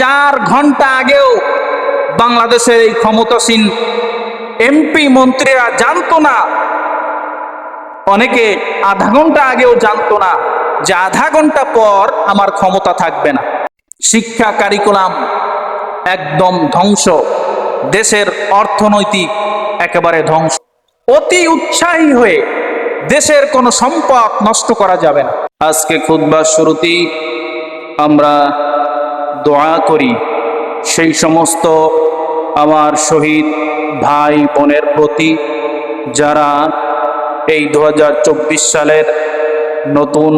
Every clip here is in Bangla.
চার ঘণ্টা আগেও বাংলাদেশের এই ক্ষমতাসীন এমপি মন্ত্রীরা জানতো না। অনেকে আধা ঘণ্টা আগেও জানতো না যে আধা ঘণ্টা পর আমার ক্ষমতা থাকবে না। শিক্ষা কারিকুলাম একদম ধ্বংস। দেশের অর্থনৈতিক একেবারে ধ্বংস। অতি উৎসাহী হয়ে দেশের কোনো সম্পদ নষ্ট করা যাবে না। আজকে খুদ্বার শুরুতেই আমরা দোয়া করি। সেই সমস্ত আমার শহীদ ভাই বোনের প্রতি যারা এই দু হাজার চব্বিশ সালের নতুন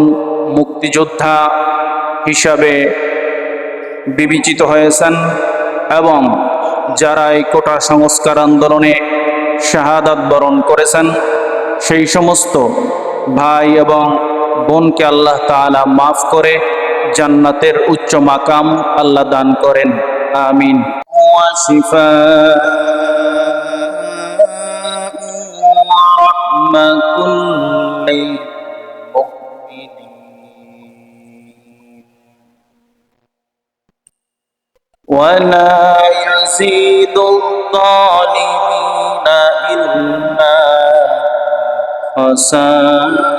মুক্তিযোদ্ধা হিসাবে বিবেচিত হয়েছেন এবং যারা এই কোটা সংস্কার আন্দোলনে শাহাদাত বরণ করেছেন, সেই সমস্ত ভাই এবং বোনকে আল্লাহ তাআলা মাফ করে জান্নাতের উচ্চ মাকাম আল্লাহ দান করেন আমিন ولا يزيد الظالمين إلا خسارا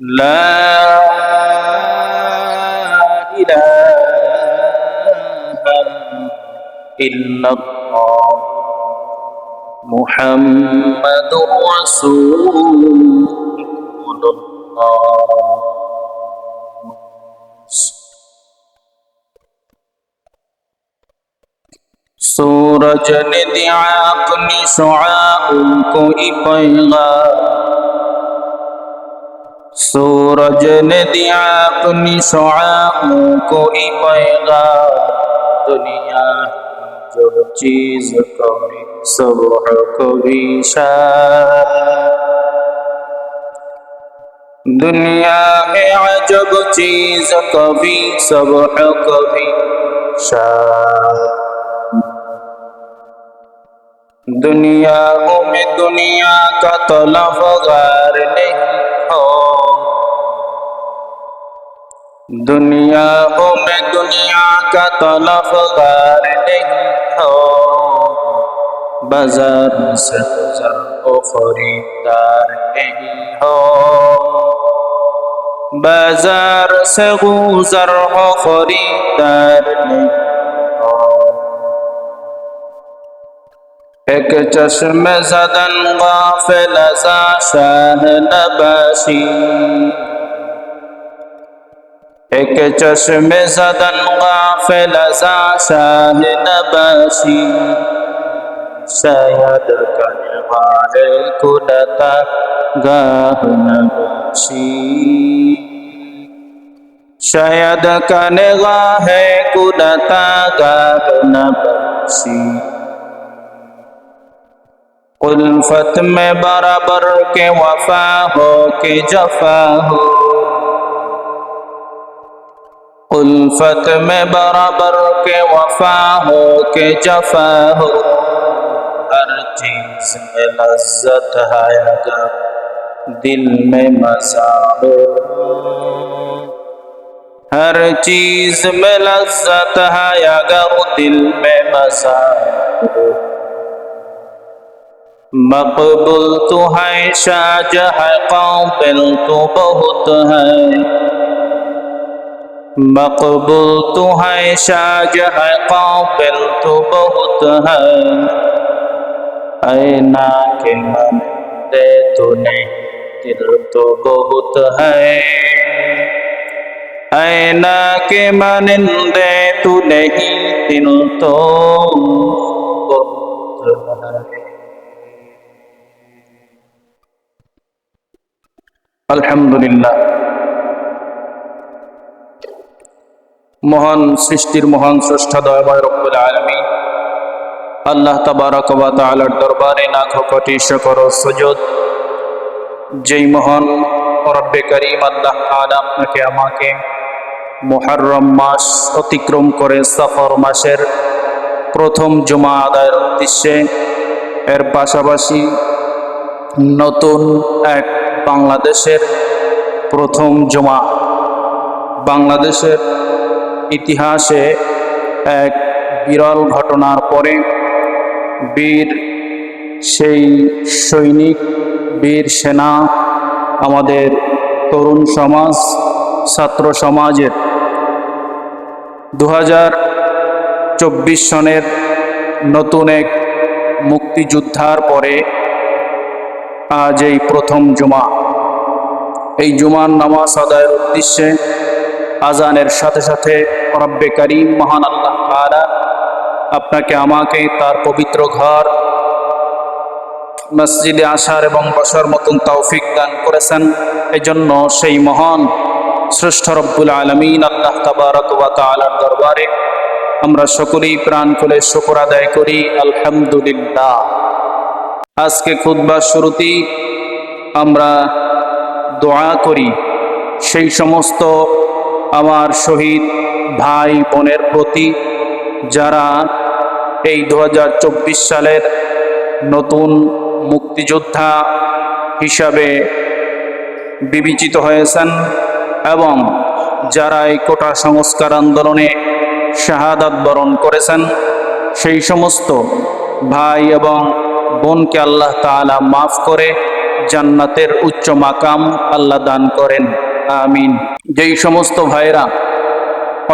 لا إله إلا الله محمد رسول الله सूरज ने दिया अपनी शुआओं को पैगाम सूरज ने दिया अपनी शुआओं को पैगाम। दुनिया जो चीज़ कभी सुबह को भी दुनिया में अजब चीज़ कभी सुबह कभी दुनिया में दुनिया का तलफगार नहीं हो। दुनिया में दुनिया का तलफगार नहीं हो बाजार से गुजर को खरीदार नहीं हो बाजार से गुजर हो खरीदार नहीं हो एक चश्म जदन गाफिल सा शाह नबाशी ایک چشم زدن غافل ازا شاہ نباشی شاید کنوار کنتا گاہ نباشی شاید کنے گاہ کنتا گاہ نباشی قلفت میں برابر کے وفا ہو کے جفا ہو उल्फत में बराबर के वफा हो के जफा हो हर चीज में लज्जत है अगर दिल में मजा हो हर चीज में लज्जत है अगर दिल में मजा हो मकबूल तो है शाहजहाँ काबिल तो बहुत है مقبول تو ہے شاہ ہے قابل تو بہت ہے اے نا کے من دے تو نے دل تو بہت ہے اے نا کے من دے تو نہیں دل تو بہت ہے الحمدللہ মহান সৃষ্টির মহান স্রষ্টা দয়াময় রব্বুল আলমী আল্লাহ তাবারক ওয়া তাআলার দরবারে লাখ কোটি শুকর সুজুদ। যেই মহান রব্বে করিম আল্লাহ তাআলা আপনাকে, আমাকে মুহররম মাস অতিক্রম করে সফর মাসের প্রথম জমা আদায়ের উদ্দেশ্যে এর পাশাপাশি নতুন এক বাংলাদেশের প্রথম জমা, বাংলাদেশের ইতিহাসে এক বিরল ঘটনার পরে বীর, সেই সৈনিক, বীর সেনা আমাদের তরুণ সমাজ, ছাত্র সমাজের দু চব্বিশ সনের নতুন এক মুক্তিযোদ্ধার পরে আজ এই প্রথম জুমা। এই জুমার নামাজ আদায়ের উদ্দেশ্যে আজানের সাথে সাথে রব্বে করিম মহান আল্লাহ তাআলা আপনাকে, আমাকে তার পবিত্র ঘর, মসজিদে আসার এবং বসার মতন তৌফিক দান করেছেন। এই জন্য সেই মহান, শ্রেষ্ঠ রব্বুল আলমিন আল্লাহ তাবারক ওয়া তাআলার দরবারে আমরা সকলেই প্রাণ খুলে শুকর আদায় করি। আলহামদুলিল্লাহ। আজকে খুদ্বার শুরুতেই আমরা দোয়া করি। সেই সমস্ত আমার শহীদ ভাই বোনের প্রতি যারা এই দু হাজার চব্বিশ সালের নতুন মুক্তিযোদ্ধা হিসাবে বিবেচিত হয়েছেন এবং যারা এই কোটা সংস্কার আন্দোলনে শাহাদাত বরণ করেছেন, সেই সমস্ত ভাই এবং বোনকে আল্লাহ তাআলা মাফ করে জান্নাতের উচ্চ মাকাম আল্লাহ দান করেন। আমিন। যেই সমস্ত ভাইরা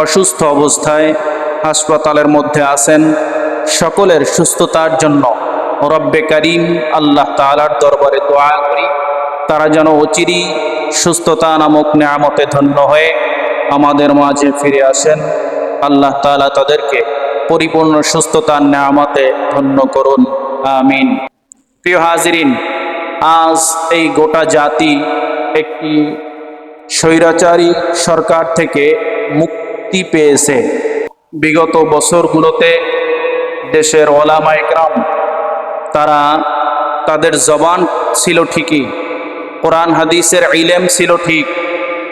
অসুস্থ অবস্থায় হাসপাতালের মধ্যে আছেন। সকলের সুস্থতার জন্য রব্বে করিম আল্লাহ তাআলার দরবারে দোয়া করি। তারা যেন অচিরি সুস্থতা নামক নিয়ামতে ধন্য হয়ে আমাদের মাঝে ফিরে আসেন। আল্লাহ তাআলা তাদেরকে পরিপূর্ণ সুস্থতার নিয়ামতে ধন্য করুন। আমিন। প্রিয় হাজিরিন, আজ এই গোটা জাতি একটি স্বৈরাচারী সরকার থেকে মুক্তি পেয়েছে। বিগত বছরগুলোতে দেশের ওলামা একরাম, তারা তাদের জবান ছিল ঠিকই, কোরআন হাদিসের ইলেম ছিল ঠিক,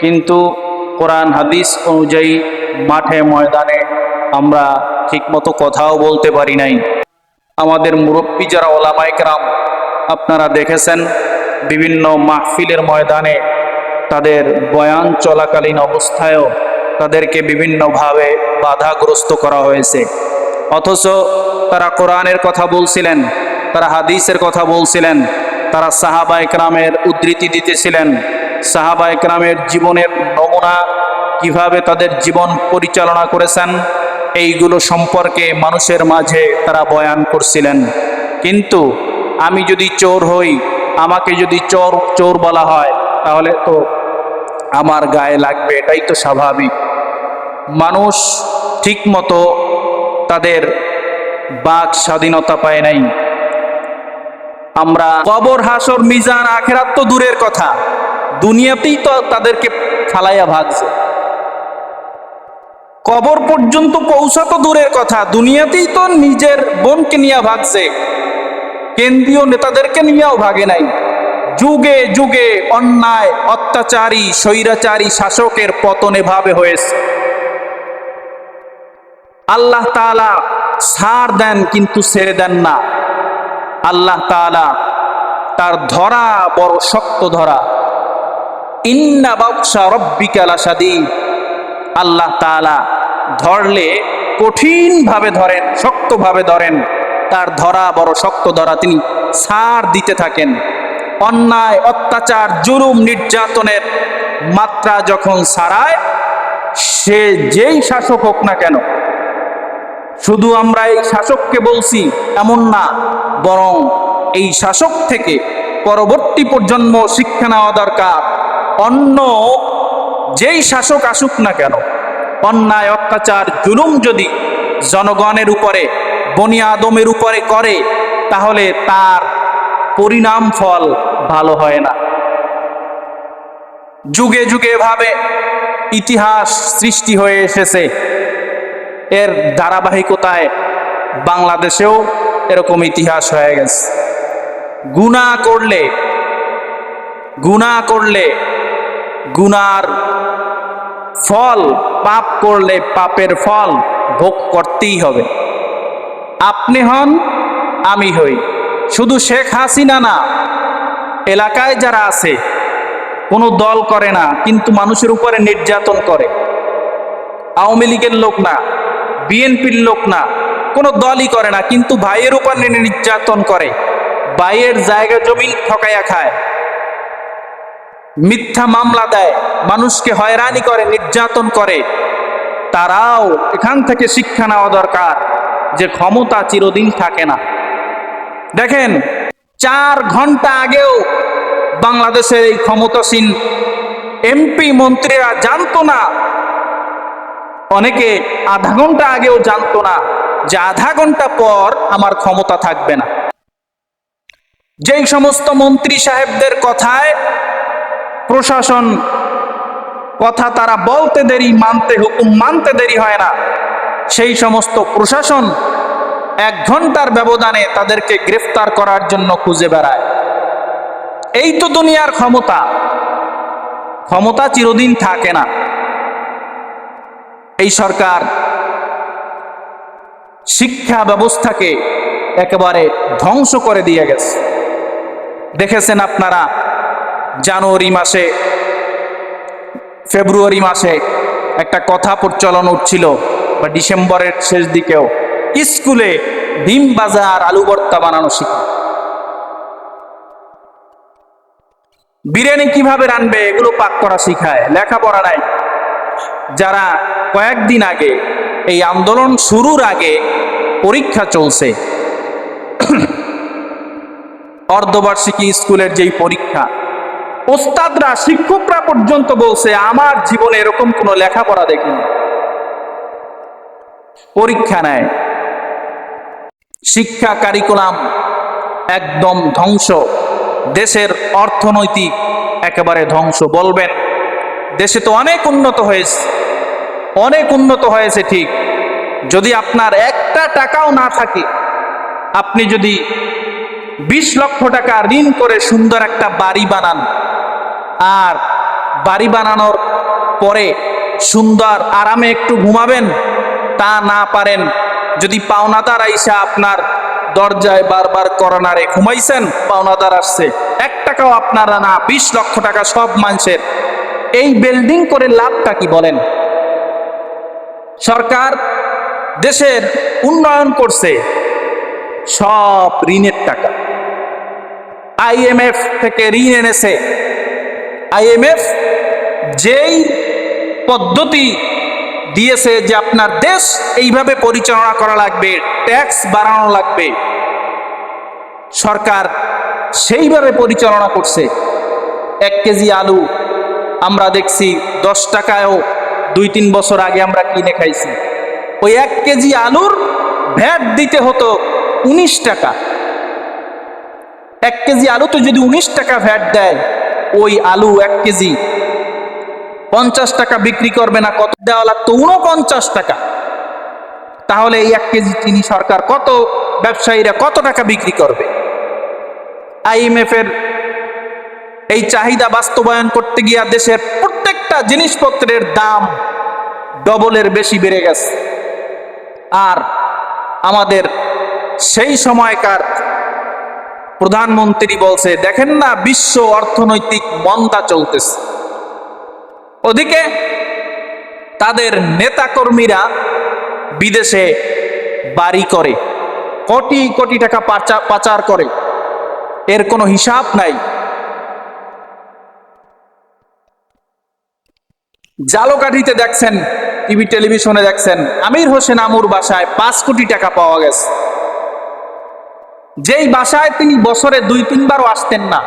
কিন্তু কোরআন হাদিস অনুযায়ী মাঠে ময়দানে আমরা ঠিকমতো কথাও বলতে পারি নাই। আমাদের মুরব্বী যারা ওলামাইকরাম আপনারা দেখেছেন বিভিন্ন মাহফিলের ময়দানে তাদের বয়ান চলাকালীন অবস্থায়ও তাদেরকে বিভিন্নভাবে বাধাগ্রস্ত করা হয়েছে। অথচ তারা কোরআনের কথা বলছিলেন, তারা হাদিসের কথা বলছিলেন, তারা সাহাবা একরামের উদ্ধৃতি দিতেছিলেন। সাহাবা একরামের জীবনের নমুনা কীভাবে তাদের জীবন পরিচালনা করেছেন, এইগুলো সম্পর্কে মানুষের মাঝে তারা বয়ান করছিলেন। কিন্তু আমি যদি চোর হই, আমাকে যদি চোর চোর বলা হয়, তাহলে তো আমার গায়ে লাগবে, এটাই তো স্বাভাবিক। মানুষ ঠিকমতো তাদের বাক স্বাধীনতা পায় নাই। আমরা কবর, হাসর, মিজান, আখেরাত তো দূরের কথা। দুনিয়াতেই তো তাদেরকে ফালাইয়া ভাগছে। কবর পর্যন্ত পৌঁছা তো দূরের কথা। দুনিয়াতেই তো নিজের বোনকে নিয়ে ভাগছে। কেন্দ্রীয় নেতাদেরকে নিয়েও ভাগে নাই। যুগে যুগে অন্যায়, অত্যাচারী, স্বৈরাচারী শাসকের পতন এভাবে হয়েছে। আল্লাহ তাআলা সার দেন কিন্তু ছেড়ে দেন না। আল্লাহ তাআলা তার ধরা বড় শক্ত ধরা। ইন্না বাবসা রব্বিকা লাসাদীদ আল্লাহ তাআলা ধরলে কঠিনভাবে ধরেন, শক্তভাবে ধরেন। তার ধরা বড় শক্ত ধরা তিনি সার দিতে থাকেন। অন্যায়, অত্যাচার, জুলুম, নির্যাতনের মাত্রা যখন সারায় সে যেই শাসক হোক না কেন শুধু আমরা এই শাসককে বলছি এমন না, বরং এই শাসক থেকে পরবর্তী প্রজন্ম শিক্ষা নেওয়া দরকার। অন্য যেই শাসক আসুক না কেন, অন্যায়, অত্যাচার, জুলুম যদি জনগণের উপরে, বনি আদমের উপরে করে, তাহলে তার পরিণাম ফল ভালো হয় না। যুগে যুগে ভাবে ইতিহাস সৃষ্টি হয়ে এসেছে। এর ধারাবাহিকতায় বাংলাদেশেও এরকম ইতিহাস হয়ে গেছে। গুণা করলে গুণা করলে গুনার ফল, পাপ করলে পাপের ফল ভোগ করতেই হবে। আপনি হন, আমি হই। শুধু শেখ হাসিনা না, এলাকায় যারা আছে, কোনো দল করে না, কিন্তু মানুষের উপরে নির্যাতন করে। আওয়ামী লীগের লোক না। বিএনপির লোক না, কোনো দলই করে না, কিন্তু ভাইয়ের উপর নির্যাতন করে, ভাইয়ের জায়গা জমিন ঠকাইয়া খায়। মিথ্যা মামলা দেয়, মানুষকে হয়রানি করে, নির্যাতন করে। তারাও এখান থেকে শিক্ষা নেওয়া দরকার যে ক্ষমতা চিরদিন থাকে না। দেখেন, চার ঘণ্টা আগেও বাংলাদেশের এই ক্ষমতাসীন এমপি মন্ত্রীরা জানতো না অনেকে আধা ঘণ্টা আগেও জানতো না যে আধা ঘণ্টা পর আমার ক্ষমতা থাকবে না। যেই সমস্ত মন্ত্রী সাহেবদের কথায় প্রশাসন কথা তারা বলতে দেরি, মানতে হুকুম, মানতে দেরি হয় না, সেই সমস্ত প্রশাসন এক ঘণ্টার ব্যবধানে তাদেরকে গ্রেফতার করার জন্য খুঁজে বেড়ায়। এই তো দুনিয়ার ক্ষমতা। ক্ষমতা চিরদিন থাকে না। এই সরকার শিক্ষা ব্যবস্থাকে একেবারে ধ্বংস করে দিয়ে গেছে। দেখেছেন আপনারা, জানুয়ারি মাসে, ফেব্রুয়ারি মাসে একটা কথা প্রচলন উঠছিল বা ডিসেম্বরের শেষ দিকেও। স্কুলে ডিম বাজার আলু ভর্তা বানানো শিখা। বিরিয়ানি কীভাবে রানবে এগুলো পাক করা শিখায়, লেখাপড়া নাই। যারা কয়েকদিন আগে এই আন্দোলন শুরুর আগে পরীক্ষা চলছে, অর্ধবার্ষিকী স্কুলের যেই পরীক্ষা, ওস্তাদরা, শিক্ষকরা পর্যন্ত বলছে, আমার জীবনে এরকম কোনো লেখাপড়া দেখিনি। পরীক্ষা নেয়। শিক্ষা কারিকুলাম একদম ধ্বংস। দেশের অর্থনৈতিক একেবারে ধ্বংস বলবেন। দেশে তো অনেক উন্নত হয়েছে। অনেক উন্নত হয়েছে ঠিক। যদি আপনার একটা টাকাও না থাকে, আপনি যদি বিশ লক্ষ টাকা ঋণ করে সুন্দর একটা বাড়ি বানান, আর বাড়ি বানানোর পরে সুন্দর আরামে একটু ঘুমাবেন, তা না পারেন, যদি পাওনাদার আইসা আপনার দরজায় বারবার করোনারে ঘুমাইছেন, পাওনাদার আসছে, এক টাকাও আপনারা না বিশ লক্ষ টাকা সব মানুষের এই বিল্ডিং করে লাভটা কি বলেন? সরকার দেশের উন্নয়ন করছে সব ঋণের টাকা। আইএমএফ থেকে ঋণ এনেছে। আইএমএফ যেই পদ্ধতি দিয়েছে যে আপনার দেশ এইভাবে পরিচালনা করা লাগবে ট্যাক্স বাড়ানো লাগবে, সরকার সেইভাবে পরিচালনা করছে। এক কেজি আলু আমরা দেখছি দশ টাকায়ও দুই, তিন বছর আগে আমরা কিনে খাইছি। ওই এক কেজি আলুর ভ্যাট দিতে হতো উনিশ টাকা। এক কেজি আলুতে যদি উনিশ টাকা ভ্যাট দেয়, ওই আলু এক কেজি পঞ্চাশ টাকা বিক্রি করবে না, কত দেওয়া লাগতো? উনপঞ্চাশ টাকা। তাহলে এই এক কেজি চিনি সরকার কত, ব্যবসায়ীরা কত টাকা বিক্রি করবে? আইএমএফ এর এই চাহিদা বাস্তবায়ন করতে গিয়া দেশের প্রত্যেকটা জিনিসপত্রের দাম ডবলের বেশি বেড়ে গেছে। আর আমাদের সেই সময়কার প্রধানমন্ত্রী বলছে, দেখেন না, বিশ্ব অর্থনৈতিক মন্দা চলতেছে। ওদিকে তাদের নেতাকর্মীরা বিদেশে বাড়ি করে, কোটি কোটি টাকা পাচা- পাচার করে। এর কোনো হিসাব নাই। জালোকাঠিতে দেখছেন, টিভি, টেলিভিশনে দেখছেন, আমির হোসেন আমুর বাসায় পাঁচ কোটি টাকা পাওয়া গেছে। যেই বাসায় তিনি বছরে দুই, তিনবারও আসতেন না,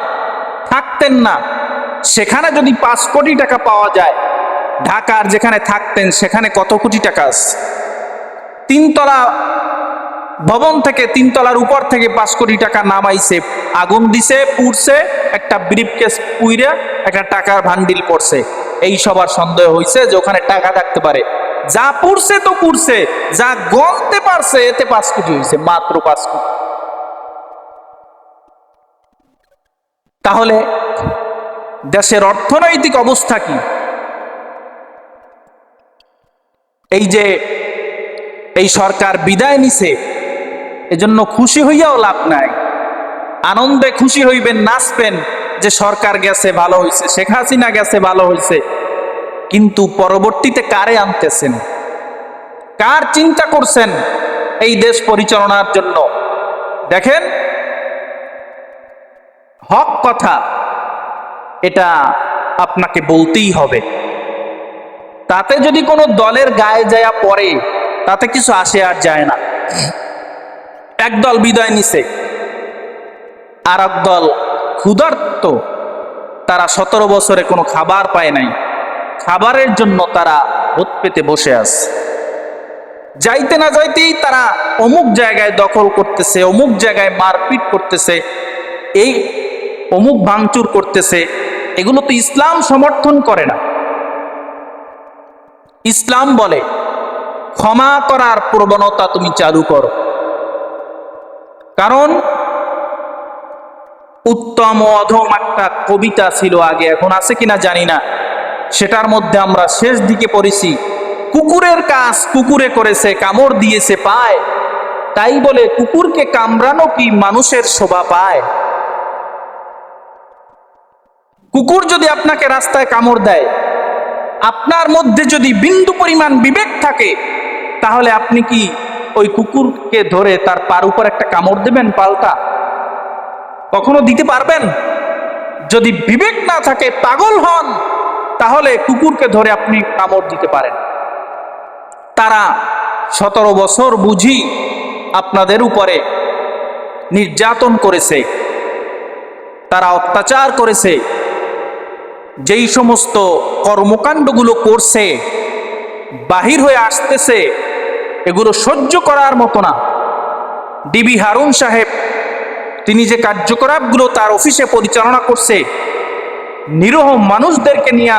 থাকতেন না, সেখানে যদি পাঁচ কোটি টাকা পাওয়া যায়, ঢাকার যেখানে থাকতেন, সেখানে কত কোটি টাকা আছে? তিনতলা ভবন থেকে তিনতলার উপর থেকে পাঁচ কোটি টাকা নামাইছে, আগুন দিছে, পুড়ছে, একটা ব্রিফকেস পুইরে একটা টাকার ভান্ডিল পড়ছে এই সবার সন্দেহ হয়েছে যে ওখানে টাকা থাকতে পারে। যা পুড়ছে তো পুড়ছে, যা গলতে পারছে, এতে পাঁচ কোটি হয়েছে মাত্র পাঁচ কোটি। তাহলে দেশের অর্থনৈতিক অবস্থা কি? এই যে এই সরকার বিদায় নিছে এজন্য খুশি হইয়াও লাভ নাই। আনন্দে খুশি হইবেন, নাচবেন যে সরকার গেছে, ভালো হইছে, শেখ হাসিনা গেছে, ভালো হইছে। কিন্তু পরবর্তীতে কারে আনতেছেন? কার চিন্তা করছেন এই দেশ পরিচালনার জন্য? দেখেন, হক কথা, এটা আপনাকে বলতেই হবে। তাতে যদি কোনো দলের গায়ে যায় পড়ে, তাতে কিছু আসে আর যায় না। একদল বিদায় নিছে। আর দল ক্ষুধার্ত। তারা সতেরো বছরে কোনো খাবার পায় নাই। খাবারের জন্য তারা ভোট পেতে বসে আছে। যাইতে না যাইতেই তারা অমুক জায়গায় দখল করতেছে, অমুক জায়গায় মারপিট করতেছে, এই অমুক ভাঙচুর করতেছে। এগুলো তো ইসলাম সমর্থন করে না। ইসলাম বলে, ক্ষমা করার প্রবণতা তুমি চালু করো। কারণ উত্তম অধম একটা কবিতা ছিল আগে, এখন আছে কিনা জানি না। সেটার মধ্যে আমরা শেষ দিকে পড়েছি, কুকুরের কাজ কুকুরে করেছে, কামড় দিয়েছে, পায়। তাই বলে কুকুরকে কামড়ানো কি মানুষের শোভা পায়? কুকুর যদি আপনাকে রাস্তায় কামড় দেয়, আপনার মধ্যে যদি বিন্দু পরিমাণ বিবেক থাকে, তাহলে আপনি কি ওই কুকুরকে ধরে তার পার উপর একটা কামড় দেবেন পাল্টা কখনো দিতে পারবেন? যদি বিবেক না থাকে, পাগল হন, তাহলে কুকুরকে ধরে আপনি কামড় দিতে পারেন। তারা সতেরো বছর বুঝি আপনাদের উপরে নির্যাতন করেছে। তারা অত্যাচার করেছে। যেই সমস্ত কর্মকাণ্ডগুলো করছে, বাহির হয়ে আসতেছে এগুলো সহ্য করার মতো না। ডিবি হারুন সাহেব, তিনি যে কার্যকলাপগুলো তার অফিসে পরিচালনা করছে, নিরহ মানুষদেরকে নিয়ে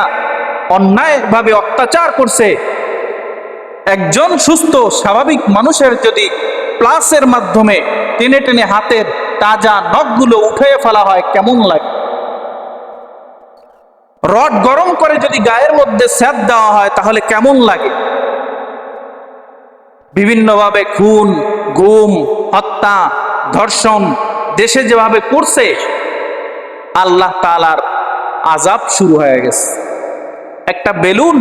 অন্যায়ভাবে অত্যাচার করছে। একজন সুস্থ, স্বাভাবিক মানুষের যদি প্লাসের মাধ্যমে টেনে টেনে হাতের তাজা নখগুলো উঠে ফেলা হয়, কেমন লাগে? রড গরম করে যদি গায়ের মধ্যে স্যাদ দেওয়া হয়, তাহলে কেমন লাগে? বিভিন্নভাবে খুন, গুম, হত্যা, ধর্ষণ দেশে যেভাবে করছে, আল্লাহ তালার আজাব শুরু হয়ে গেছে। একটা বেলুন,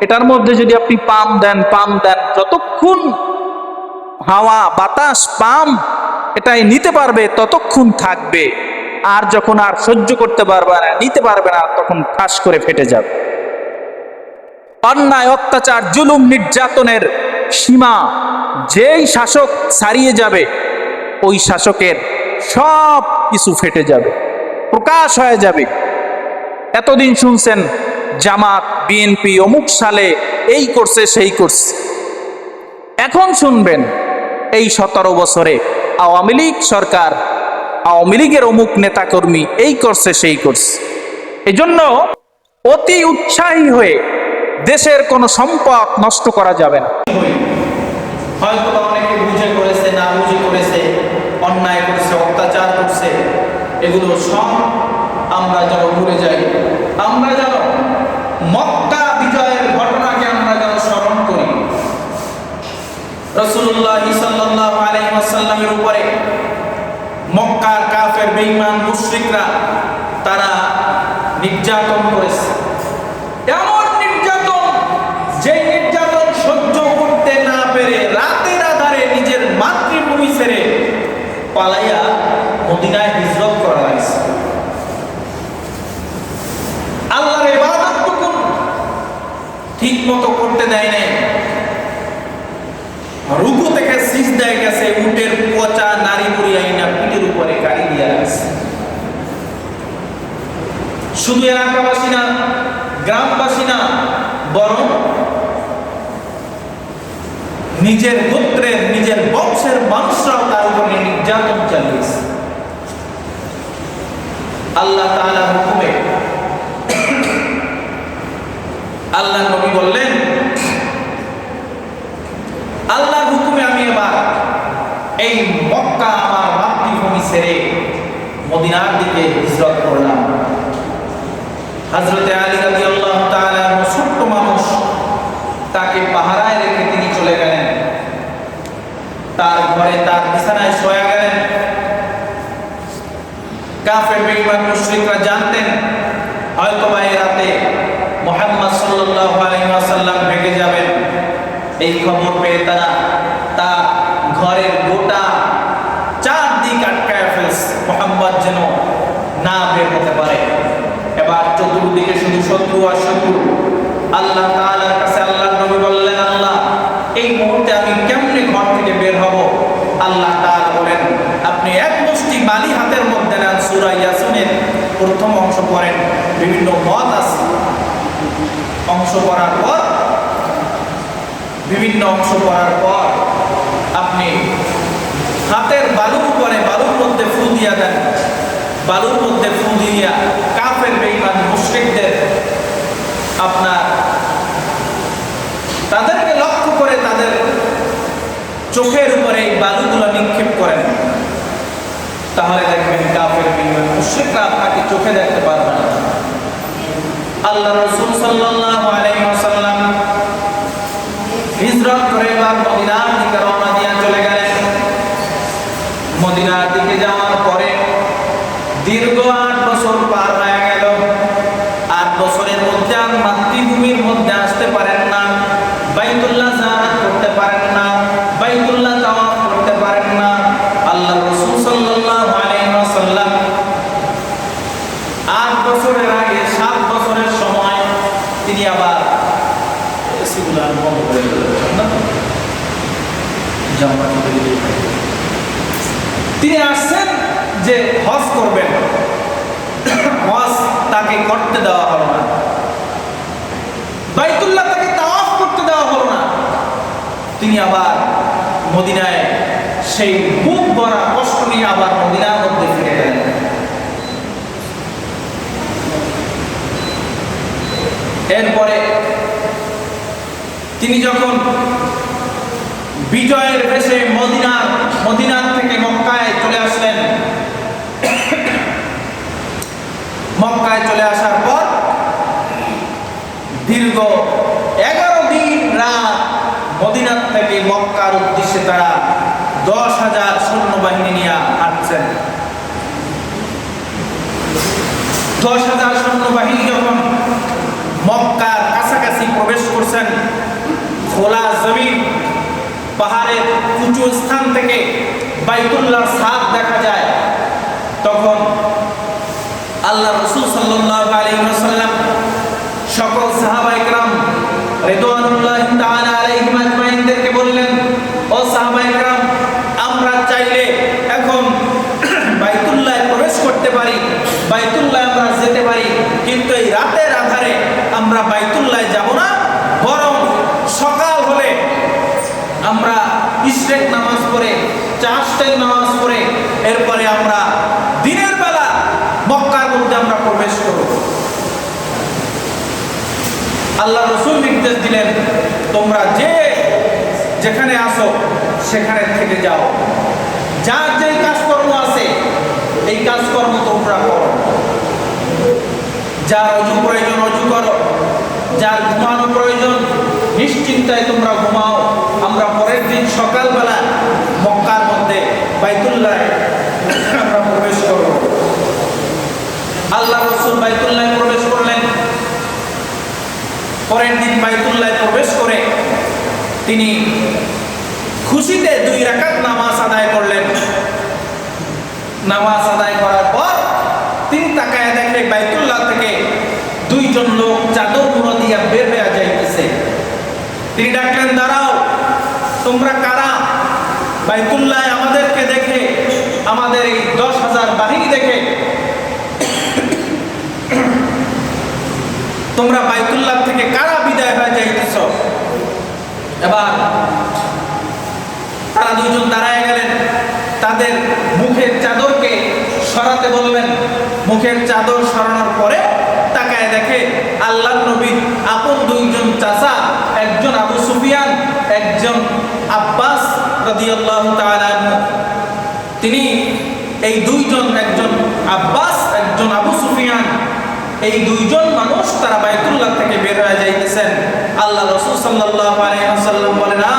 এটার মধ্যে যদি আপনি পাম দেন পাম দেন, যতক্ষণ হাওয়া, বাতাস, পাম এটাই নিতে পারবে, ততক্ষণ থাকবে। আর যখন আর সহ্য করতে পারবে না, নিতে পারবে না, তখন ঠাস করে ফেটে যাবে। অন্যায়, অত্যাচার, জুলুম, নির্যাতনের সীমা, যেই শাসক ছাড়িয়ে যাবে, ওই শাসকের সব কিছু ফেটে যাবে, প্রকাশ হয়ে যাবে। এতদিন শুনছেন, জামাত বিএনপি অমুক সালে এই করছে, সেই করছে। এখন শুনবেন, এই সতেরো বছরে আওয়ামী লীগ সরকার, আওয়ামী লীগের অমুক নেতাকর্মী এই করছে, সেই করছে। এজন্য অতি উৎসাহী হয়ে দেশের কোনো সম্পদ নষ্ট করা যাবে না। হয়তো বা অনেকে বুঝে করেছে, না বুঝে করেছে, অন্যায় করেছে, অত্যাচার করছে। এগুলো সব আমরা যেন ভুলে যাই। আমরা যেন মক্কা বিজয়ের ঘটনাকে আমরা যেন স্মরণ করি। রসুল্লাহ সাল্লাহ আলাইসাল্লামের উপরে মক্কার কাফের, বেঈমান, মুশরিকরা তারা নির্যাতন করেছে। পালাইয়া মদিনায় হিজরত করা আল্লাহর ঠিক মতো করতে দেয় নাই, রুকু থেকে সিজদায় গেছে, উটের পচা নারী আইনা পিঠের উপরে গাড়ি দিয়ে শুধু এলাকাবাসী না, গ্রামবাসী না, বরং নিজের গোত্রের, নিজের বংশের মানুষরাও তার নির্যাতন চালিয়েছে আল্লাহ তাআলা হুকুমে আল্লাহ নবী বললেন, আল্লাহর হুকুমে আমি এবার এই মক্কা আমার মাতৃভূমি ছেড়ে মদিনার দিকে হিজরত করলাম। হজরতে আলী রাজি আল্লাহ ছোট্ট মানুষ, তাকে পাহারায় রেখে তিনি চলে গেলেন। তার ঘরে তার বিছানায় শোয়া গেলেন কাফের বেঈমান মুশরিকরা জানতেন, হয়তো বা এই রাতে মোহাম্মদ সাল্লাল্লাহু আলাইহি ওয়াসাল্লাম ভেগে যাবেন। এই খবর পেয়ে তারা তার ঘরের গোটা চারদিক আটকায় ফেলছে। মোহাম্মদ যেন না বের হতে পারে। এবার চতুর্দিকে শুধু শত্রু আর শত্রু। আল্লাহ তাআলার কাছে আল্লাহ নবী বললেন আল্লাহ এই মুহূর্তে আমি কেমনে ঘর থেকে বের হব আল্লাহ তাআলা বলেন আপনি এক মুষ্টি বালি হাতের মধ্যে নেন সূরা ইয়াসিনের প্রথম অংশ পড়েন বিভিন্ন মত আছে অংশ পড়ার পর, বিভিন্ন অংশ পড়ার পর আপনি হাতের বালুর উপরে বালুর মধ্যে ফু দিয়া দেন। বালুর মধ্যে ফু দিয়া কাফের, বেঈমান, মুশরিকদের আপনার তাদেরকে লক্ষ্য করে তাদের চোখের উপরে এই বালুগুলো নিক্ষেপ করেন। তাহলে দেখবেন কাফের, বেঈমান, মুশরিকরা আপনাকে চোখে দেখতে পারবে না আল্লাহ রসুল সাল্লাল্লাহু আলাইহি ওয়াসাল্লাম হিজরত করে এবার মদিনার দিকে রওনা দিয়ে চলে গেলেন মদিনার দিকে যাওয়ার পরে দীর্ঘ আট বছর পার হয়ে গেল আট বছরের মধ্যে আর মাতৃভূমির মধ্যে আসতে পারেন না বাইতুল্লাহ জাহাজ করতে পারেন না বাইতুল্লাহ তাওয়াফ করতে পারেন না আল্লাহ রসুল সাল্লাল্লাহু আলাইহি ওয়াসাল্লাম আট বছরের আগে সাত বছরের সময় তিনি আবার এসিগুলো আর বন্ধ করে দিলেন না তো? জামা চলে দিলেন। তিনি আসছেন যে হজ করবেন হজ তাকে করতে দেওয়া হলো না বাইতুল্লাহ তাকে তাওয়াফ করতে দেওয়া হলো না তিনি আবার মদিনায় সেই বুক ভরা কষ্ট নিয়ে আবার মদিনার মধ্যে ফিরে গেলেন। এরপরে তিনি যখন বিজয়ের বেশে মদিনার মদিনার থেকে মক্কায় চলে আসলেন, মক্কায় চলে আসার পর দীর্ঘ এগারো দিন রাত মদিনার থেকে মক্কার উদ্দেশ্যে তারা দশ হাজার সৈন্যবাহিনী নিয়ে হাঁটছেন। দশ হাজার সৈন্যবাহিনী যখন মক্কার কাছাকাছি প্রবেশ করছেন, খোলা জমিন, পাহাড়ের উঁচু স্থান থেকে বাইতুল্লাহ সাদ দেখা যায় তখন আল্লাহ রসুল সাল্লাল্লাহু আলাইহি ওয়াসাল্লাম সকল সাহাবা ইকরাম রিদওয়ানুল্লাহ তাআলা আলাইহিম আজমাইনদেরকে বললেন ও সাহাবা ইকরাম আমরা চাইলে এখন বাইতুল্লাহ প্রবেশ করতে পারি বাইতুল্লাহ আমরা যেতে পারি কিন্তু এই রাতের আধারে আমরা বাইতুল্লাহ যাব না বরং সকাল হলে আমরা ইশরেক নামাজ পড়ে চাষটের নামাজ পড়ে এরপরে আমরা দিনের বেলা মক্কার মধ্যে আমরা প্রবেশ করব আল্লাহ রসুল নির্দেশ দিলেন তোমরা যে যেখানে আসো, সেখানে থেকে যাও। যার যে কাজকর্ম আছে, এই কাজকর্ম তোমরা করো। যার অজু প্রয়োজন অজু করো। যার ঘুমানো প্রয়োজন, নিশ্চিন্তায় তোমরা ঘুমাও। আমরা পরের দিন সকালবেলা মক্কার মধ্যে বাইতুল্লাহ আমরা প্রবেশ করব। আল্লাহ রসুল বাইতুল্লাহ প্রবেশ করলেন। পরের দিন বাইতুল্লাহ প্রবেশ করে তিনি খুশিতে দুই রাকাত নামাজ আদায় করলেন। নামাজ আদায় করার পর তিনি তাকায় দেখে বাইতুল্লাহ থেকে দুইজন লোক চাদর মুড়ো দিয়া বের হয়ে যাইতেছে। তিনি ডাকলেন, দাঁড়াও, তোমরা কারা? বাইতুল্লাহ আমাদেরকে দেখে, আমাদের এই দশ হাজার বাহিনী দেখে তোমরা বাইতুল্লাহ থেকে কারা বিদায় হয়ে যাইতেছ? এবার তারা দুজন দাঁড়ায় গেলেন। তাদের মুখের চাদরকে সরাতে বললেন। মুখের চাদর সরানোর পরে তাকায় দেখে আল্লাহ নবীর আপন দুইজন চাচা, একজন আবু সুফিয়ান, একজন আব্বাস তিনি এই দুইজন, একজন আব্বাস, একজন আবু সুফিয়ান, এই দুইজন তারা বাইতুল্লাহ থেকে বের হয়ে যাইতেছেন। আল্লাহ রসুল সাল্লাহ বলে না